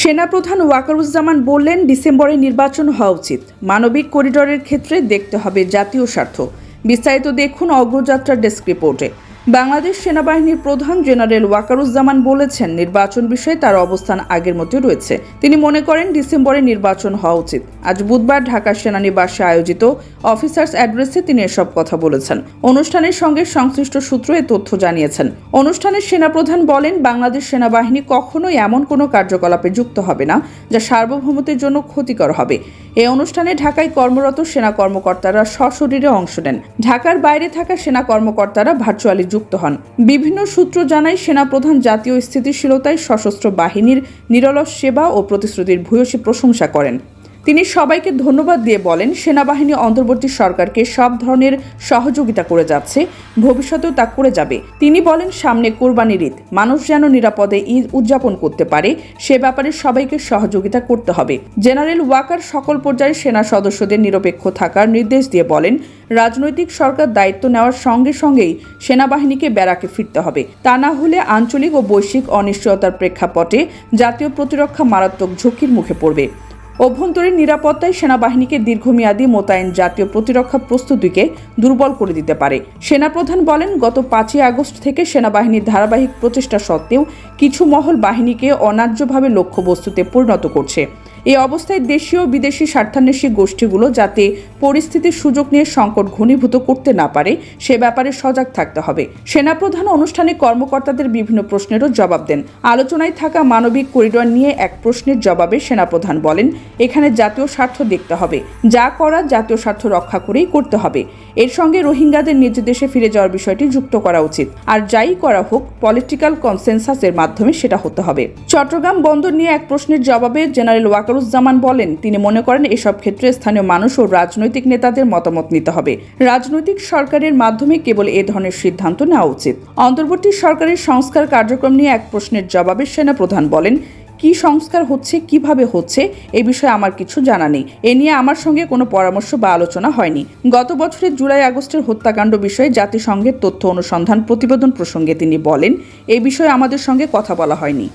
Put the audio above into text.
সেনাপ্রধান ওয়াকারুজ্জামান বললেন, ডিসেম্বরে নির্বাচন হওয়া উচিত। মানবিক করিডরের ক্ষেত্রে দেখতে হবে জাতীয় স্বার্থ। বিস্তারিত দেখুন অগ্রযাত্রা ডেস্ক রিপোর্টে। বাংলাদেশ সেনাবাহিনীর প্রধান জেনারেল ওয়াকারুজ্জামান বলেছেন, নির্বাচন বিষয়ে তার অবস্থান আগের মতো রয়েছে। তিনি মনে করেন, ডিসেম্বরে নির্বাচন হওয়া উচিত। আজ বুধবার ঢাকা সেনানিবাসে আয়োজিত অফিসার্স অ্যাড্রেসে তিনি এসব কথা বলেছেন। অনুষ্ঠানের সঙ্গে সংশ্লিষ্ট সূত্র এ তথ্য জানিয়েছেন। অনুষ্ঠানে সেনাপ্রধান বলেন, বাংলাদেশ সেনাবাহিনী কখনোই এমন কোনো কার্যকলাপে যুক্ত হবে না, যা সার্বভৌমত্বের জন্য ক্ষতিকর হবে। এই অনুষ্ঠানে ঢাকায় কর্মরত সেনা কর্মকর্তারা সশরীরে অংশ নেন। ঢাকার বাইরে থাকা সেনা কর্মকর্তারা ভার্চুয়ালি যুক্ত হন। বিভিন্ন সূত্র জানায় সেনাপ্রধান জাতীয় স্থিতিশীলতায় সশস্ত্র বাহিনীর নিরলস সেবা ও প্রতিশ্রুতির ভূয়সী প্রশংসা করেন। তিনি সবাইকে ধন্যবাদ দিয়ে বলেন, সেনাবাহিনী অন্তর্বর্তী সরকারকে সব ধরনের সহযোগিতা করে যাচ্ছে, ভবিষ্যতেও তা করে যাবে। তিনি বলেন, সামনে কোরবানির ঈদ, মানুষ যেন নিরাপদে ঈদ উদযাপন করতে পারে, সে ব্যাপারে সবাইকে সহযোগিতা করতে হবে। জেনারেল ওয়াকার সকল পর্যায়ে সেনা সদস্যদের নিরপেক্ষ থাকার নির্দেশ দিয়ে বলেন, রাজনৈতিক সরকার দায়িত্ব নেওয়ার সঙ্গে সঙ্গেই সেনাবাহিনীকে ব্যারাকে ফিরতে হবে। তা না হলে আঞ্চলিক ও বৈশ্বিক অনিশ্চয়তার প্রেক্ষাপটে জাতীয় প্রতিরক্ষা মারাত্মক ঝুঁকির মুখে পড়বে। অভ্যন্তরীণ নিরাপত্তায় সেনাবাহিনীকে দীর্ঘমেয়াদী মোতায়েন জাতীয় প্রতিরক্ষা প্রস্তুতিকে দুর্বল করে দিতে পারে। সেনাপ্রধান বলেন, গত পাঁচই আগস্ট থেকে সেনাবাহিনীর ধারাবাহিক প্রচেষ্টা সত্ত্বেও কিছু মহল বাহিনীকে অন্যায্যভাবে লক্ষ্যবস্তুতে পরিণত করছে। এই অবস্থায় দেশীয় বিদেশি স্বার্থান্বেষী গোষ্ঠীগুলো যাতে পরিস্থিতির সুযোগ নিয়ে সংকট ঘনীভূত করতে না পারে, সে ব্যাপারে সজাগ থাকতে হবে। সেনাপ্রধান অনুষ্ঠানে কর্মকর্তাদের বিভিন্ন প্রশ্নেরও জবাব দেন। আলোচনায় থাকা মানবিক করিডর নিয়ে এক প্রশ্নের জবাবে সেনাপ্রধান বলেন, এখানে জাতীয় স্বার্থ দেখতে হবে। যা করা জাতীয় স্বার্থ রক্ষা করেই করতে হবে। এর সঙ্গে রোহিঙ্গাদের নিজ দেশে ফিরে যাওয়ার বিষয়টি যুক্ত করা উচিত। আর যাই করা হোক, পলিটিক্যাল কনসেনসাসের মাধ্যমে সেটা হতে হবে। চট্টগ্রাম বন্দর নিয়ে এক প্রশ্নের জবাবে জেনারেল ওয়াকারুজ্জামান বলেন, তিনি মনে করেন এসব ক্ষেত্রে স্থানীয় মানুষ ও রাজনৈতিক নেতাদের মতামত নিতে হবে। রাজনৈতিক সরকারের মাধ্যমে কেবল এ ধরনের সিদ্ধান্ত নেওয়া উচিত। অন্তর্বর্তী সরকারের সংস্কার কার্যক্রম নিয়ে এক প্রশ্নের জবাবে সেনাপ্রধান বলেন, কি সংস্কার হচ্ছে, কীভাবে হচ্ছে, এ বিষয়ে আমার কিছু জানা নেই। এ নিয়ে আমার সঙ্গে কোনো পরামর্শ বা আলোচনা হয়নি। গত বছরের জুলাই আগস্টের হত্যাকাণ্ড বিষয়ে জাতিসংঘের তথ্য অনুসন্ধান প্রতিবেদন প্রসঙ্গে তিনি বলেন, এ বিষয়ে আমাদের সঙ্গে কথা বলা হয়নি।